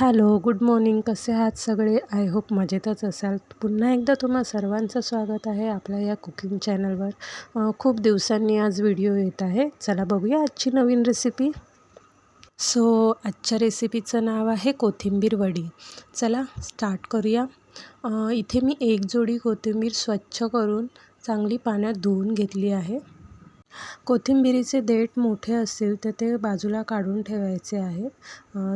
Hello good morning. कसे आहात सगळे? आय होप मजेतच असाल. पुन्हा एकदा तुम्हा सर्वांचं स्वागत आहे आपल्या या कुकिंग चॅनलवर. खूप दिवसांनी आज व्हिडिओ येत आहे. चला बघूया आजची नवीन रेसिपी. सो आजच्या रेसिपीचं नाव आहे कोथिंबीर वडी. चला स्टार्ट करूया. इथे मी एक जोडी कोथिंबीर स्वच्छ करून चांगली पाण्यात धुवून घेतली आहे. कोथिंबिरीचे देठ मोठे असतील तर ते बाजूला काढून ठेवायचे आहेत.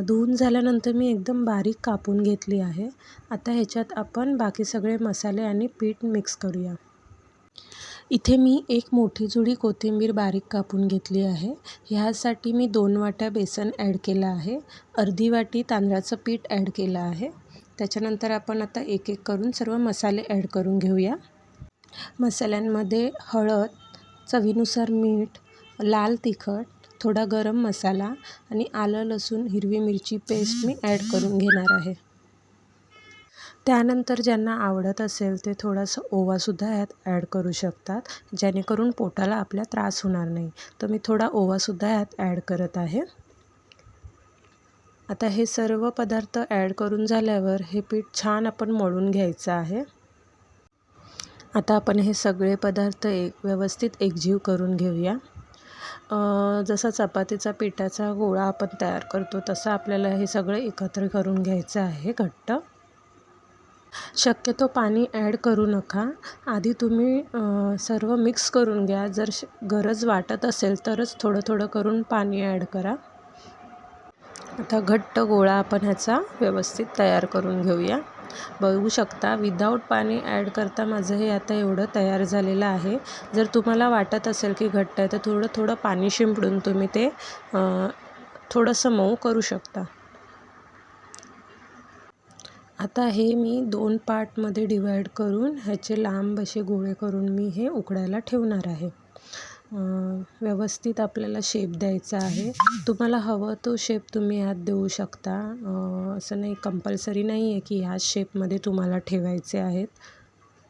धुवून झाल्यानंतर मी एकदम बारीक कापून घेतली आहे. आता ह्याच्यात आपण बाकी सगळे मसाले आणि पीठ मिक्स करूया. इथे मी एक मोठी जुडी कोथिंबीर बारीक कापून घेतली आहे. ह्यासाठी मी दोन वाट्या बेसन ॲड केलं आहे. अर्धी वाटी तांदळाचं पीठ ॲड केलं आहे. त्याच्यानंतर आपण आता एक एक करून सर्व मसाले ॲड करून घेऊया. मसाल्यांमध्ये हळद चवीनुसार मीठ लाल तिखट थोडा गरम मसाला आणि आलं लसूण हिरवी मिरची पेस्ट मी ॲड करून घेणार आहे. त्यानंतर ज्यांना आवडत असेल ते थोडासा ओवासुद्धा ह्यात ॲड करू शकतात जेणेकरून पोटाला आपल्या त्रास होणार नाही. तर मी थोडा ओवासुद्धा ह्यात ॲड करत आहे. आता हे सर्व पदार्थ ॲड करून झाल्यावर हे पीठ छान आपण मळून घ्यायचं आहे. आता आपण हे सगळे पदार्थ एक व्यवस्थित एकजीव करून घेऊया. जसा चपातीचा पिठाचा गोळा आपण तयार करतो तसं आपल्याला हे सगळं एकत्र करून घ्यायचं आहे घट्ट. शक्यतो पाणी ॲड करू नका. आधी तुम्ही सर्व मिक्स करून घ्या. जर गरज वाटत असेल तरच थोडं थोडं करून पाणी ॲड करा. आता घट्ट गोळा आपण ह्याचा व्यवस्थित तयार करून घेऊया. बघू शकता. विदाऊट पाणी ॲड करता माझं हे आता एवढं तयार झालेलं आहे. जर तुम्हाला वाटत असेल की घट्ट आहे तर थोडं थोडं पाणी शिंपडून तुम्ही ते थोडंसं मऊ करू शकता. आता हे मी दोन पार्टमध्ये डिवाईड करून ह्याचे लांब असे गोळे करून मी हे उकडायला ठेवणार आहे. व्यवस्थित आपल्याला शेप द्यायचा आहे. तुम्हाला हवं तो शेप तुम्ही ह्यात देऊ शकता. असं नाही कंपल्सरी नाही आहे की ह्याच शेपमध्ये तुम्हाला ठेवायचे आहेत.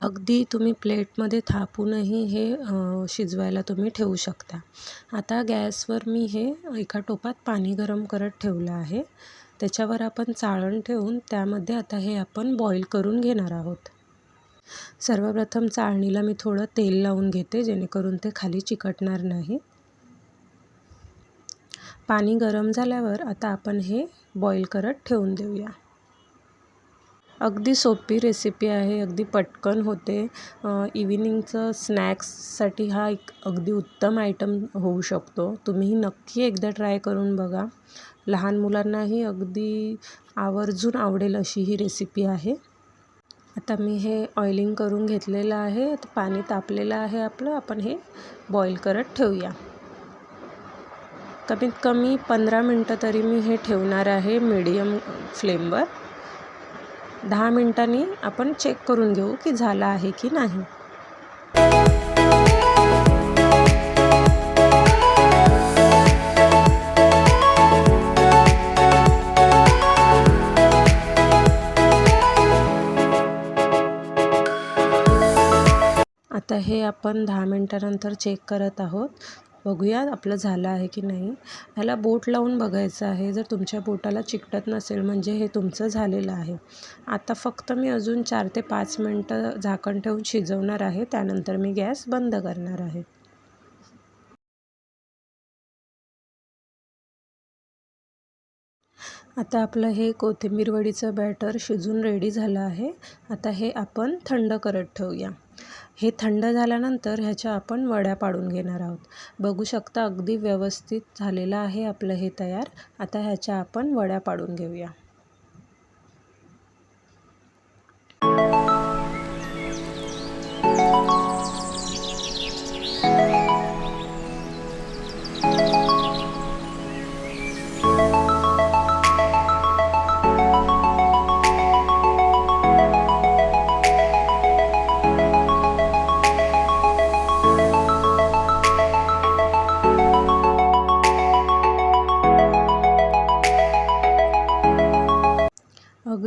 अगदी तुम्ही प्लेटमध्ये थापूनही हे शिजवायला तुम्ही ठेवू शकता. आता गॅसवर मी हे एका टोपात पाणी गरम करत ठेवलं आहे. त्याच्यावर आपण चाळण ठेवून त्यामध्ये आता हे आपण बॉईल करून घेणार आहोत. सर्वप्रथम चाळणीला मी थोडं तेल लावून घेते जेणेकरून ते खाली चिकटणार नाही. पाणी गरम झाल्यावर आता आपण हे बॉईल करत ठेवून देऊया. अगदी सोपी रेसिपी आहे अगदी पटकन होते. इव्हिनिंगचं स्नॅक्ससाठी हा एक अगदी उत्तम आयटम होऊ शकतो. तुम्हीही नक्की एकदा ट्राय करून बघा. लहान मुलांनाही अगदी आवर्जून आवडेल अशी ही रेसिपी आहे. आता मी हे ऑइलिंग करून घेतलेलं आहे. आता पाणी तापलेलं आहे आपलं. आपण हे बॉईल करत ठेवूया. कमीत कमी पंधरा मिनटं तरी मी हे ठेवणार आहे मीडियम फ्लेमवर दहा मिनटांनी आपण चेक करून घेऊ की झालं आहे की नाही. आता हे आपण दहा मिनटानंतर चेक करत आहोत. बघूया आपलं झालं आहे की नाही. ह्याला बोट लावून बघायचं आहे. जर तुमच्या बोटाला चिकटत नसेल म्हणजे हे तुमचं झालेलं आहे. आता फक्त मी अजून चार ते पाच मिनटं झाकण ठेवून शिजवणार आहे. त्यानंतर मी गॅस बंद करणार आहे. आता आपलं हे कोथिंबीर वडीचं बॅटर शिजून रेडी झालं आहे. आता हे आपण थंड करत ठेवूया. हे थंड झाल्यानंतर ह्याच्या आपण वड्या पाडून घेणार आहोत. बघू शकता अगदी व्यवस्थित झालेलं आहे आपलं हे तयार. आता ह्याच्या आपण वड्या पाडून घेऊया.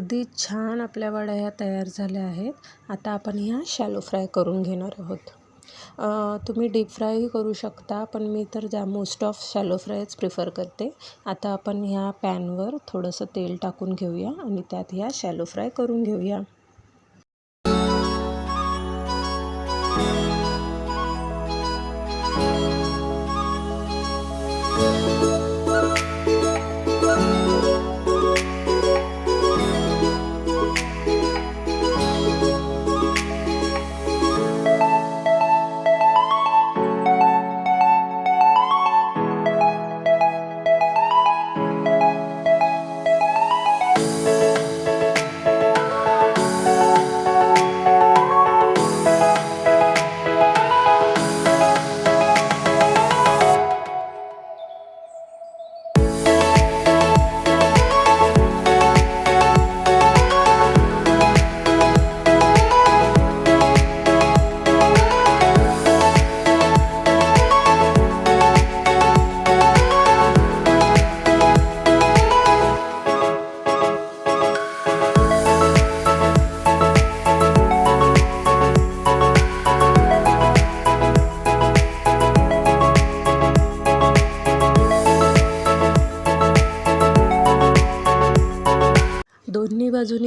अगदी छान आपल्या वड्या ह्या तयार झाल्या आहेत. आता आपण ह्या शॅलो फ्राय करून घेणार आहोत. तुम्ही डीप फ्रायही करू शकता पण मी तर जा मोस्ट ऑफ शॅलो फ्रायच प्रिफर करते. आता आपण ह्या पॅनवर थोडंसं तेल टाकून घेऊया आणि त्यात ह्या शॅलो फ्राय करून घेऊया.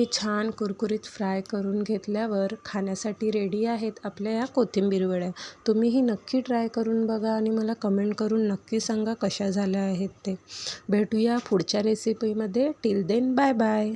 मी छान कुरकुरीत फ्राय करून घेतल्यावर खाण्यासाठी रेडी आहेत आपल्या या कोथिंबीर वड्या. तुम्हीही नक्की ट्राय करून बघा आणि मला कमेंट करून नक्की सांगा कशा झाल्या आहेत ते. भेटूया पुढच्या रेसिपीमध्ये टिल देन बाय बाय